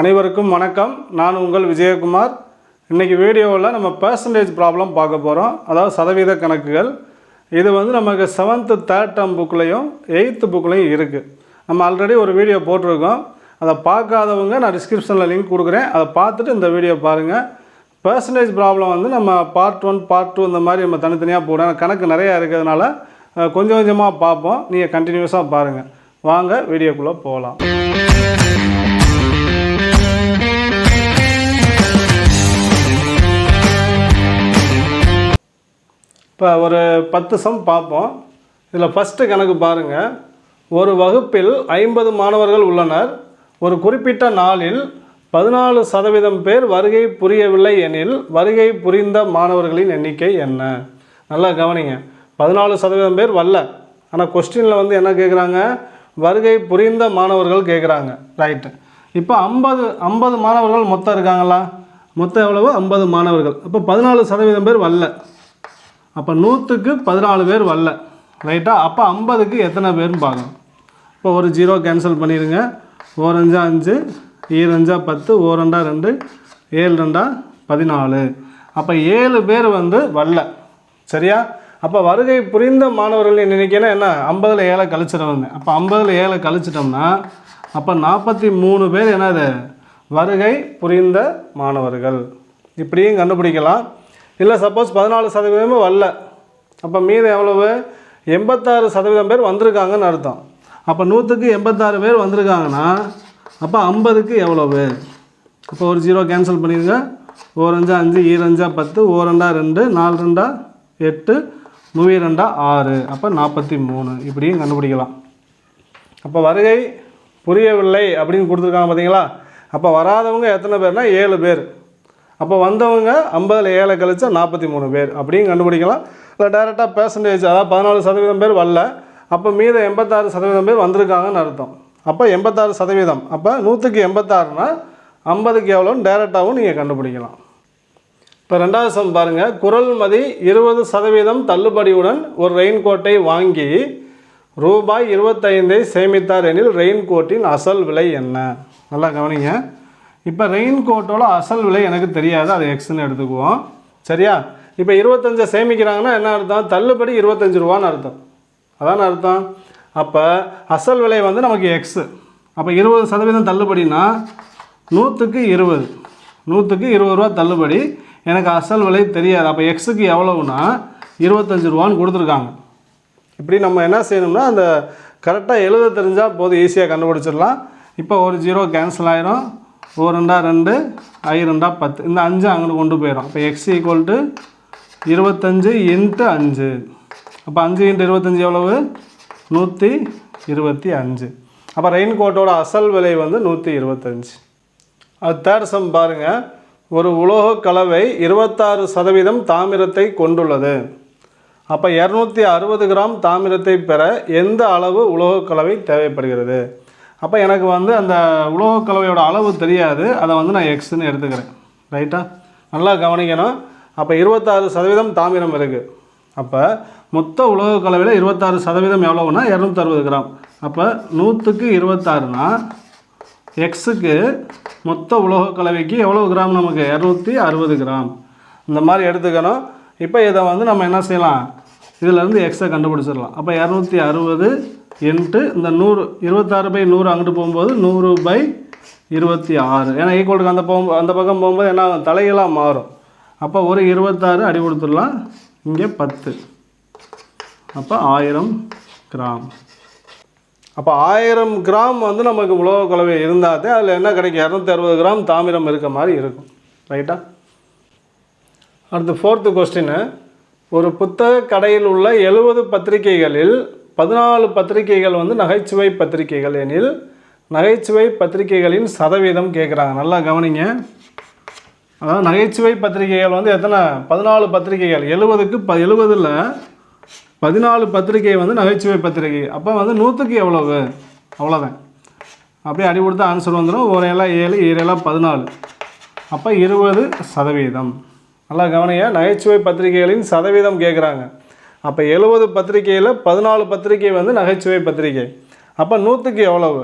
அனைவருக்கும் வணக்கம். நான் உங்கள் விஜயகுமார். இன்றைக்கி வீடியோவில் நம்ம பர்சன்டேஜ் ப்ராப்ளம் பார்க்க போகிறோம் அதாவது சதவீத கணக்குகள். இது வந்து நமக்கு செவன்த்து தேர்ட் டேர்ம் புக்லேயும் எயித்து புக்லேயும் இருக்குது நம்ம ஆல்ரெடி ஒரு வீடியோ போட்டிருக்கோம். அதை பார்க்காதவங்க நான் டிஸ்கிரிப்ஷனில் லிங்க் கொடுக்குறேன். அதை பார்த்துட்டு இந்த வீடியோ பாருங்கள் பர்சன்டேஜ் ப்ராப்ளம் வந்து நம்ம பார்ட் ஒன் பார்ட் டூ இந்த மாதிரி நம்ம தனித்தனியாக போடுறோம் கணக்கு நிறையா இருக்கிறதுனால கொஞ்சம் கொஞ்சமாக பார்ப்போம். நீங்கள் கண்டினியூஸாக பாருங்கள் வாங்க வீடியோக்குள்ளே போகலாம். இப்போ ஒரு பத்து சம் பார்ப்போம் இதில் ஃபஸ்ட்டு கணக்கு பாருங்கள் ஒரு வகுப்பில் ஐம்பது மாணவர்கள் உள்ளனர். ஒரு குறிப்பிட்ட நாளில் பதினாலு சதவீதம் பேர் வருகை புரியவில்லை எனில் வருகை புரிந்த மாணவர்களின் எண்ணிக்கை என்ன? நல்லா கவனிங்க. பதினாலு சதவீதம் பேர் வரல. ஆனால் கொஸ்டினில் வந்து என்ன கேட்குறாங்க வருகை புரிந்த மாணவர்கள் கேட்குறாங்க ரைட்டு இப்போ ஐம்பது ஐம்பது மாணவர்கள் மொத்தம் இருக்காங்களா? மொத்தம் எவ்வளவோ? ஐம்பது மாணவர்கள். அப்போ பதினாலு சதவீதம் பேர் வரல. அப்போ நூற்றுக்கு பதினாலு பேர் வரல ரைட்டாக அப்போ ஐம்பதுக்கு எத்தனை பேர்னு பார்க்கணும். இப்போ ஒரு ஜீரோ கேன்சல் பண்ணிடுங்க ஓரஞ்சா அஞ்சு ஈரஞ்சா பத்து ஓரண்டா ரெண்டு ஏழு ரெண்டா பதினாலு. அப்போ ஏழு பேர் வந்து வரல. சரியா? அப்போ வருகை புரிந்த மாணவர்கள் நினைக்கிறேன்னா என்ன? ஐம்பதில் ஏழை கழிச்சிடவங்க அப்போ ஐம்பதில் ஏழை கழிச்சிட்டோம்னா அப்போ நாற்பத்தி மூணு பேர் என்னது? வருகை புரிந்த மாணவர்கள். இப்படியும் கண்டுபிடிக்கலாம். இல்லை சப்போஸ் பதினாலு சதவீதமும் வரல. அப்போ மீதம் எவ்வளவு? எண்பத்தாறு சதவீதம் பேர் வந்திருக்காங்கன்னு அர்த்தம். அப்போ நூற்றுக்கு எண்பத்தாறு பேர் வந்திருக்காங்கன்னா அப்போ ஐம்பதுக்கு எவ்வளவு? இப்போ ஒரு ஜீரோ கேன்சல் பண்ணிடுங்க. ஓரஞ்சா அஞ்சு ஈரஞ்சா பத்து ஓரண்டா ரெண்டு நாலு ரெண்டா எட்டு மூவி ரெண்டா ஆறு. அப்போ நாற்பத்தி மூணு இப்படியும் கண்டுபிடிக்கலாம். அப்போ வருகை புரியவில்லை அப்படின்னு கொடுத்துருக்காங்க பார்த்தீங்களா அப்போ வராதவங்க எத்தனை பேர்னா ஏழு பேர். அப்போ வந்தவங்க ஐம்பதில் ஏழை கழிச்சா நாற்பத்தி மூணு பேர் அப்படியும் கண்டுபிடிக்கலாம். இல்லை டேரெக்டாக பேர்சன்டேஜ் அதாவது பதினாலு சதவீதம் பேர் வரல. அப்போ மீத எண்பத்தாறு சதவீதம் பேர் வந்திருக்காங்கன்னு அர்த்தம். அப்போ எண்பத்தாறு சதவீதம். அப்போ நூற்றுக்கு எண்பத்தாறுனா ஐம்பதுக்கு எவ்வளோன்னு டேரெக்டாகவும் நீங்கள் கண்டுபிடிக்கலாம். இப்போ ரெண்டாவது சம் பாருங்கள் குரல் மதி இருபது சதவீதம் தள்ளுபடியுடன் ஒரு ரெயின் கோட்டை வாங்கி ரூபாய் இருபத்தைந்தை சேமித்தார் எனில் ரெயின் கோட்டின் அசல் விலை என்ன? நல்லா கவனிங்க. இப்போ ரெயின் கோட்டோட அசல் விலை எனக்கு தெரியாது அது எக்ஸ்னு எடுத்துக்குவோம். சரியா? இப்போ இருபத்தஞ்சை சேமிக்கிறாங்கன்னா என்ன அர்த்தம்? தள்ளுபடி இருபத்தஞ்சு ரூபான்னு அர்த்தம். அதான அர்த்தம்? அப்போ அசல் விலை வந்து நமக்கு எக்ஸு அப்போ இருபது சதவீதம் தள்ளுபடினா நூற்றுக்கு இருபது. நூற்றுக்கு இருபது ரூபா தள்ளுபடி. எனக்கு அசல் விலை தெரியாது. அப்போ எக்ஸுக்கு எவ்வளவுனா இருபத்தஞ்சு ரூபான்னு கொடுத்துருக்காங்க. இப்படி நம்ம என்ன செய்யணும்னா அந்த கரெக்டாக எழுத தெரிஞ்சால் போதும் ஈஸியாக கண்டுபிடிச்சிடலாம். இப்போ ஒரு ஜீரோ கேன்சல் ஆயிரும். ஓ ரெண்டா ரெண்டு ஐ ரெண்டா பத்து. இந்த அஞ்சு அங்கே கொண்டு போயிடும் இப்போ எக்ஸ் ஈக்குவல் டு இருபத்தஞ்சு இன்ட்டு அஞ்சு. அப்போ அஞ்சு இன்ட்டு இருபத்தஞ்சி எவ்வளவு? நூற்றி இருபத்தி அஞ்சு. அப்போ ரெயின் கோட்டோட அசல் விலை வந்து நூற்றி இருபத்தஞ்சு. அது தேர்ட் சம் பாருங்கள் ஒரு உலோக கலவை இருபத்தாறு சதவீதம் தாமிரத்தை கொண்டுள்ளது. அப்போ இரநூத்தி அறுபது கிராம் தாமிரத்தை பெற எந்த அளவு உலோக கலவை தேவைப்படுகிறது? அப்போ எனக்கு வந்து அந்த உலோகக் கலவையோட அளவு தெரியாது. அதை வந்து நான் எக்ஸ்ன்னு எடுத்துக்கிறேன். ரைட்டா நல்லா கவனிக்கணும். அப்போ இருபத்தாறு சதவீதம் தாமிரம் இருக்குது அப்போ மொத்த உலோக கலவையில் இருபத்தாறு சதவீதம் எவ்வளோன்னா இரநூத்தி அறுபது கிராம். அப்போ நூற்றுக்கு இருபத்தாறுனா எக்ஸுக்கு மொத்த உலோக கலவைக்கு எவ்வளோ கிராம் நமக்கு? இரநூத்தி அறுபது கிராம். இந்த மாதிரி எடுத்துக்கணும். இப்போ இதை வந்து நம்ம என்ன செய்யலாம்? இதிலேருந்து எக்ஸை கண்டுபிடிச்சிடலாம். அப்போ இரநூத்தி அறுபது இன்ட்டு இந்த நூறு இருபத்தாறு பை நூறு அங்கிட்டு போகும்போது நூறு பை இருபத்தி ஆறு. ஏன்னா ஈக்குவலுக்கு அந்த போகும் அந்த பக்கம் போகும்போது என்ன தலையெல்லாம் மாறும். அப்போ ஒரு இருபத்தாறு அடி கொடுத்துடலாம். இங்கே பத்து. அப்போ ஆயிரம் கிராம். அப்போ ஆயிரம் கிராம் வந்து நமக்கு உலக கலவை இருந்தாதே அதில் என்ன கிடைக்கும்? இரநூத்தி அறுபது கிராம் தாமிரம் இருக்க மாதிரி இருக்கும். ரைட்டா அடுத்து ஃபோர்த்து கொஸ்டின் ஒரு புத்தக கடையில் உள்ள எழுபது பத்திரிகைகளில் பதினாலு பத்திரிகைகள் வந்து நகைச்சுவை பத்திரிகைகள் எனில் நகைச்சுவை பத்திரிகைகளின் சதவீதம் கேட்குறாங்க நல்லா கவனிங்க. அதாவது நகைச்சுவை பத்திரிகைகள் வந்து எத்தனை? பதினாலு பத்திரிகைகள். எழுபதுக்கு ப எழுபதில் பதினாலு பத்திரிகை வந்து நகைச்சுவை பத்திரிகை. அப்போ வந்து நூற்றுக்கு எவ்வளவு? அவ்வளோதான் அப்படியே அடி கொடுத்து ஆன்சர் வந்துடும் ஒரு எல்லாம் ஏழு ஏழு எல்லாம் பதினாலு. அப்போ இருபது சதவீதம். நல்லா கவனிங்க. நகைச்சுவை பத்திரிகைகளின் சதவீதம் கேட்குறாங்க அப்போ எழுபது பத்திரிகையில் பதினாலு பத்திரிகை வந்து நகைச்சுவை பத்திரிகை. அப்போ நூற்றுக்கு எவ்வளவு?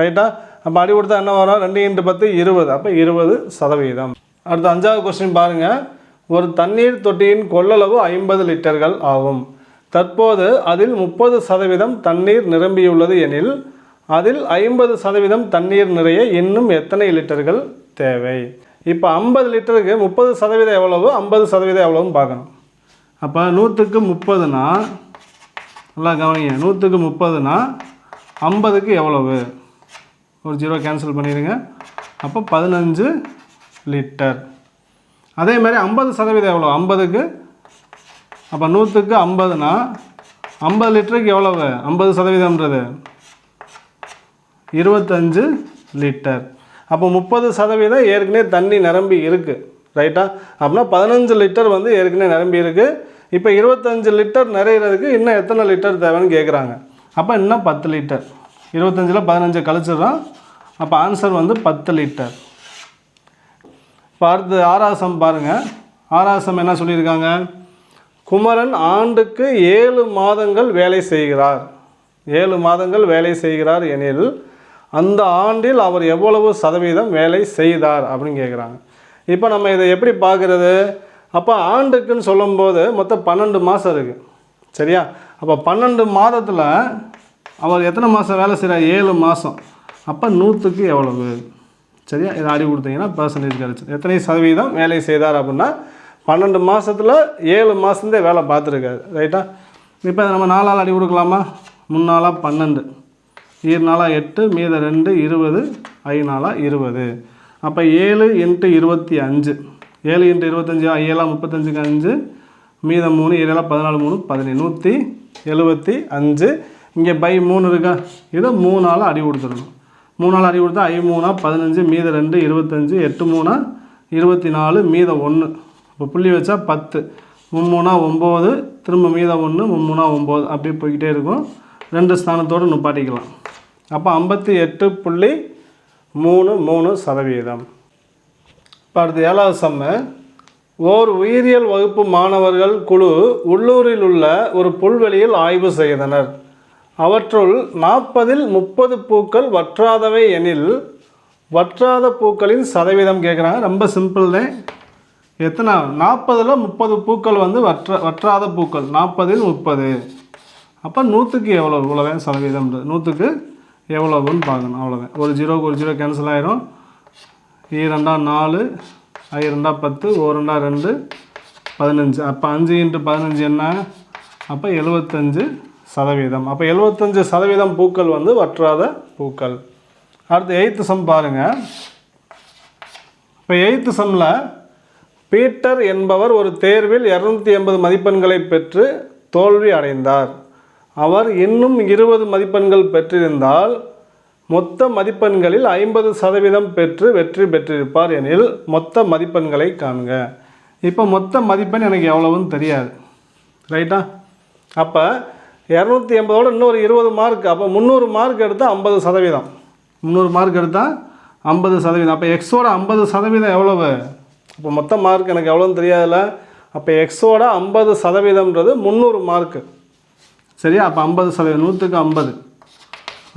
ரைட்டாக அப்போ அடி கொடுத்தா என்ன வரும்? ரெண்டு இன்ட்டு பத்து இருபது. அப்போ இருபது சதவீதம். அடுத்து அஞ்சாவது கொஸ்டின் பாருங்கள் ஒரு தண்ணீர் தொட்டியின் கொள்ளளவு ஐம்பது லிட்டர்கள் ஆகும். தற்போது அதில் முப்பது சதவீதம் தண்ணீர் நிரம்பியுள்ளது எனில் அதில் ஐம்பது சதவீதம் தண்ணீர் நிறைய இன்னும் எத்தனை லிட்டர்கள் தேவை? இப்போ ஐம்பது லிட்டருக்கு முப்பது சதவீதம் எவ்வளவு? ஐம்பது சதவீதம் எவ்வளவுன்னு பார்க்கணும். அப்போ நூற்றுக்கு முப்பதுனா நல்லா கவனிங்க நூற்றுக்கு முப்பதுனா ஐம்பதுக்கு எவ்வளவு? ஒரு ஜீரோ கேன்சல் பண்ணிடுங்க அப்போ பதினஞ்சு லிட்டர் அதே மாதிரி ஐம்பது சதவீதம் எவ்வளோ ஐம்பதுக்கு. அப்போ நூற்றுக்கு ஐம்பதுனா ஐம்பது லிட்டருக்கு எவ்வளவு? ஐம்பது சதவீதம்ன்றது. இருபத்தஞ்சு லிட்டர் அப்போ முப்பது சதவீதம் ஏற்கனவே தண்ணி நிரம்பி இருக்குது ரைட்டா? அப்படின்னா பதினஞ்சு லிட்டர் வந்து ஏற்கனவே நிரம்பி இருக்குது இப்போ இருபத்தஞ்சு லிட்டர் நிறையிறதுக்கு இன்னும் எத்தனை லிட்டர் தேவைன்னு கேட்குறாங்க அப்போ இன்னும் பத்து லிட்டர். இருபத்தஞ்சில் பதினஞ்சு கழிச்சிடுறோம். அப்போ ஆன்சர் வந்து பத்து லிட்டர். இப்போ அடுத்து ஆராசம் பாருங்கள் ஆராசம் என்ன சொல்லியிருக்காங்க? குமரன் ஆண்டுக்கு ஏழு மாதங்கள் வேலை செய்கிறார். ஏழு மாதங்கள் வேலை செய்கிறார் எனில் அந்த ஆண்டில் அவர் எவ்வளவு சதவீதம் வேலை செய்தார் அப்படின்னு கேட்குறாங்க இப்போ நம்ம இதை எப்படி பார்க்குறது? அப்போ ஆண்டுக்குன்னு சொல்லும்போது மொத்தம் பன்னெண்டு மாதம் இருக்குது சரியா? அப்போ பன்னெண்டு மாதத்தில் அவர் எத்தனை மாதம் வேலை செய்கிறார் ஏழு மாதம் அப்போ நூற்றுக்கு எவ்வளவு சரியா? இதை அடி கொடுத்தீங்கன்னா பர்சன்டேஜ் கிடச்சி எத்தனை சதவீதம் வேலை செய்தார் அப்படின்னா பன்னெண்டு மாதத்தில் ஏழு மாதந்தே வேலை பார்த்துருக்காரு. ரைட்டா இப்போ அதை நம்ம நாலால் அடி கொடுக்கலாமா? முன்னாளாக பன்னெண்டு. ஈர் நாளாக எட்டு மீத ரெண்டு இருபது ஐநாளாக இருபது. அப்போ ஏழு இன்ட்டு இருபத்தி அஞ்சு. ஏழு இன்ட்டு இருபத்தஞ்சி ஏழா முப்பத்தஞ்சுக்கு அஞ்சு. மீதம் மூணு ஏழா பதினாலு மூணு பதினேழு. நூற்றி எழுபத்தி அஞ்சு. இங்கே பை மூணு இருக்கா? இதை மூணால் அடி கொடுத்துடணும். மூணால் அடி கொடுத்தா ஐ மூணா பதினஞ்சு மீத ரெண்டு இருபத்தஞ்சு எட்டு மூணா இருபத்தி நாலு மீத ஒன்று இப்போ புள்ளி வச்சா பத்து. மும்மூணா ஒம்பது திரும்ப மீத ஒன்று மும்மூணா ஒம்பது. அப்படியே போய்கிட்டே இருக்கும். ரெண்டு ஸ்தானத்தோடு நிப்பாட்டிக்கலாம். அப்போ ஐம்பத்தி எட்டு புள்ளி மூணு மூணு சதவீதம். இப்போ அடுத்து ஏழாவது சம்மு. ஓர் உயிரியல் வகுப்பு மாணவர்கள் குழு உள்ளூரில் உள்ள ஒரு புல்வெளியில் ஆய்வு செய்தனர். அவற்றுள் நாற்பதில் முப்பது பூக்கள் வற்றாதவை எனில் வற்றாத பூக்களின் சதவீதம் கேட்குறாங்க ரொம்ப சிம்பிள் தான் எத்தனை? நாற்பதில் முப்பது பூக்கள் வந்து வற்ற வற்றாத பூக்கள். நாற்பதில் முப்பது. அப்போ நூற்றுக்கு எவ்வளோ இவ்வளோதான் சதவீதம்ன்றது. நூற்றுக்கு எவ்வளோன்னு பார்க்கணும் அவ்வளோதான் ஒரு ஜீரோக்கு ஒரு ஜீரோ கேன்சல் ஆயிரும். E இரண்டா நாலு ஐ ரெண்டா பத்து ஓ ரெண்டா ரெண்டு பதினஞ்சு. அப்போ அஞ்சு இன்ட்டு பதினஞ்சு என்ன? அப்போ எழுபத்தஞ்சு சதவீதம். அப்போ எழுபத்தஞ்சு சதவீதம் பூக்கள் வந்து வற்றாத பூக்கள். அடுத்து எயித்து சம் பாருங்கள் இப்போ எயித்து சம்மில் பீட்டர் என்பவர் ஒரு தேர்வில் இரநூத்தி எண்பது மதிப்பெண்களை பெற்று தோல்வி அடைந்தார். அவர் இன்னும் இருபது மதிப்பெண்கள் பெற்றிருந்தால் மொத்த மதிப்பெண்களில் ஐம்பது சதவீதம் பெற்று வெற்றி பெற்றிருப்பார் எனில் மொத்த மதிப்பெண்களை காண்க. இப்போ மொத்த மதிப்பெண் எனக்கு எவ்வளவுன்னு தெரியாது. ரைட்டா அப்போ இரநூத்தி எண்பதோட இன்னொரு இருபது மார்க் அப்போ முந்நூறு மார்க் எடுத்தால் ஐம்பது சதவீதம். முந்நூறு மார்க் எடுத்தால் ஐம்பது சதவீதம். அப்போ எக்ஸோட ஐம்பது சதவீதம் எவ்வளவு? அப்போ மொத்த மார்க் எனக்கு எவ்வளோன்னு தெரியாதுல்ல. அப்போ எக்ஸோட ஐம்பது சதவீதம்ன்றது முந்நூறு மார்க்கு சரியா? அப்போ ஐம்பது சதவீதம் நூற்றுக்கு ஐம்பது.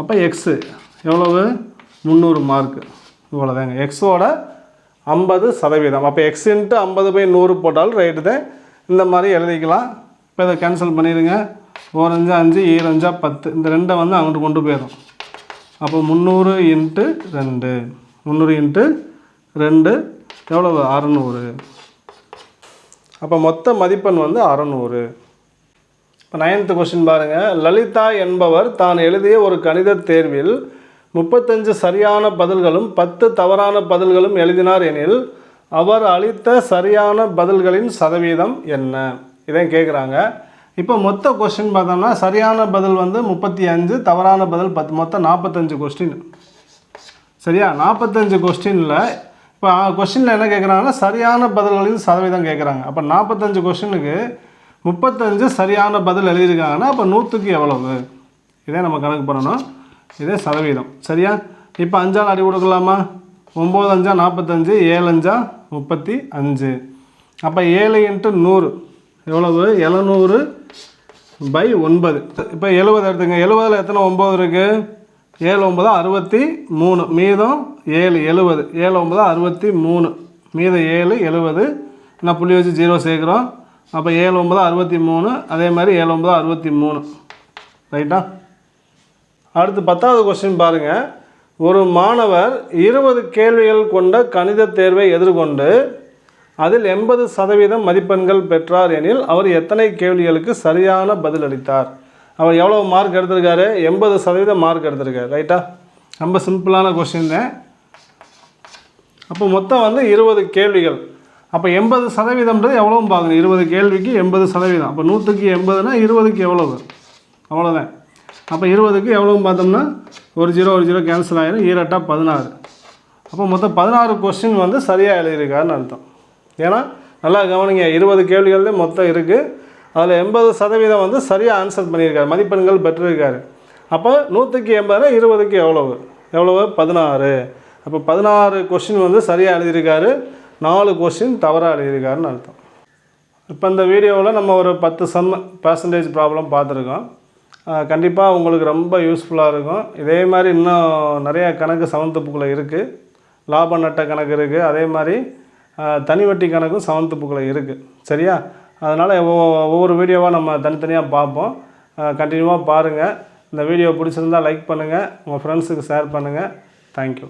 அப்போ எக்ஸு எவ்வளவு? முந்நூறு மார்க்கு இவ்வளோதாங்க எக்ஸோட ஐம்பது சதவீதம். அப்போ எக்ஸ் இன்ட்டு ஐம்பது பை நூறு போட்டாலும் ரைட்டு தான் இந்த மாதிரி எழுதிக்கலாம். இப்போ இதை கேன்சல் பண்ணிடுங்க. ஓரஞ்சா அஞ்சு ஈரஞ்சா பத்து. இந்த ரெண்டை வந்து அங்கிட்டு கொண்டு போயிடும். அப்போ முந்நூறு இன்ட்டு ரெண்டு. முந்நூறு இன்ட்டு ரெண்டு. எவ்வளவு? அறநூறு. அப்போ மொத்த மதிப்பெண் வந்து அறநூறு. இப்போ நைன்த்து கொஸ்டின் பாருங்கள் லலிதா என்பவர் தான் எழுதிய ஒரு கணித தேர்வில் முப்பத்தஞ்சு சரியான பதில்களும் பத்து தவறான பதில்களும் எழுதினார் எனில் அவர் அளித்த சரியான பதில்களின் சதவீதம் என்ன? இதை கேட்குறாங்க இப்போ மொத்த கொஸ்டின் பார்த்தோம்னா சரியான பதில் வந்து முப்பத்தி அஞ்சு தவறான பதில் பத்து மொத்தம் நாற்பத்தஞ்சு கொஸ்டின் சரியா? நாற்பத்தஞ்சு கொஸ்டினில் இப்போ கொஸ்டினில் என்ன கேட்குறாங்கன்னா சரியான பதில்களின் சதவீதம் கேட்குறாங்க அப்போ நாற்பத்தஞ்சு கொஸ்டினுக்கு முப்பத்தஞ்சு சரியான பதில் எழுதியிருக்காங்கன்னா அப்போ நூற்றுக்கு எவ்வளவு? இதே நம்ம கணக்கு பண்ணணும். இதே சதவீதம். சரியா? இப்போ அஞ்சால் அடி கொடுக்கலாமா? ஒம்பது அஞ்சா நாற்பத்தஞ்சு ஏழு அஞ்சா முப்பத்தி அஞ்சு. அப்போ ஏழு இன்ட்டு நூறு. எவ்வளவு? எழுநூறு பை ஒன்பது. இப்போ எழுபது எடுத்துங்க. எழுபதில் எத்தனை ஒம்பது இருக்குது ஏழு ஒம்பது அறுபத்தி மூணு. மீதம் ஏழு எழுபது. ஏழு ஒம்பது அறுபத்தி மூணு. மீதம் ஏழு எழுபது. நான் புள்ளி வச்சு ஜீரோ சேர்க்குறோம்? அப்போ ஏழு ஒம்பது அறுபத்தி மூணு. அதே மாதிரி ஏழு ஒம்பது அறுபத்தி மூணு. ரைட்டா அடுத்து பத்தாவது கொஸ்டின் பாருங்கள் ஒரு மாணவர் இருபது கேள்விகள் கொண்ட கணித தேர்வை எதிர்கொண்டு அதில் எண்பது சதவீதம் மதிப்பெண்கள் பெற்றார் எனில் அவர் எத்தனை கேள்விகளுக்கு சரியான பதில் அளித்தார்? அவர் எவ்வளோ மார்க் எடுத்திருக்காரு? எண்பது சதவீதம் மார்க் எடுத்திருக்காரு. ரைட்டா ரொம்ப சிம்பிளான கொஸ்டின் தான். அப்போ மொத்தம் வந்து இருபது கேள்விகள். அப்போ எண்பது சதவீதம்ன்றது எவ்வளோவும் பார்க்கணும் இருபது கேள்விக்கு எண்பது சதவீதம். அப்போ நூற்றுக்கு எண்பதுனா இருபதுக்கு எவ்வளவு? அவ்வளோதான் அப்போ இருபதுக்கு எவ்வளோன்னு பார்த்தோம்னா ஒரு ஜீரோ ஒரு ஜீரோ கேன்சல் ஆகிடும் ஈரட்டாக பதினாறு. அப்போ மொத்தம் பதினாறு கொஸ்டின் வந்து சரியாக எழுதியிருக்காருன்னு அர்த்தம். ஏன்னா நல்லா கவனிங்க. இருபது கேள்விகள் மொத்தம் இருக்குது அதில் எண்பது சதவீதம் வந்து சரியாக ஆன்சர் பண்ணியிருக்காரு. மதிப்பெண்கள் பெற்றிருக்காரு. அப்போ நூற்றுக்கு எண்பதுனா இருபதுக்கு எவ்வளவு? எவ்வளவு? பதினாறு. அப்போ பதினாறு கொஸ்டின் வந்து சரியாக எழுதியிருக்காரு. நாலு கொஸ்டின் தவறாக எழுதியிருக்காருன்னு அர்த்தம். இப்போ இந்த வீடியோவில் நம்ம ஒரு பத்து சம் பர்சன்டேஜ் ப்ராப்ளம் பார்த்துருக்கோம். கண்டிப்பாக உங்களுக்கு ரொம்ப யூஸ்ஃபுல்லாக இருக்கும். இதே மாதிரி இன்னும் நிறைய கணக்கு செவன்த்து புக்கில் இருக்குது லாப நட்ட கணக்கு இருக்குது அதே மாதிரி தனி வட்டி கணக்கும் செவன்த்து புக்கில் இருக்குது சரியா? அதனால் ஒவ்வொரு வீடியோவாக நம்ம தனித்தனியாக பார்ப்போம். கண்டினியூவாக பாருங்கள் இந்த வீடியோ பிடிச்சிருந்தா லைக் பண்ணுங்கள் உங்கள் ஃப்ரெண்ட்ஸுக்கு ஷேர் பண்ணுங்கள் தேங்க்யூ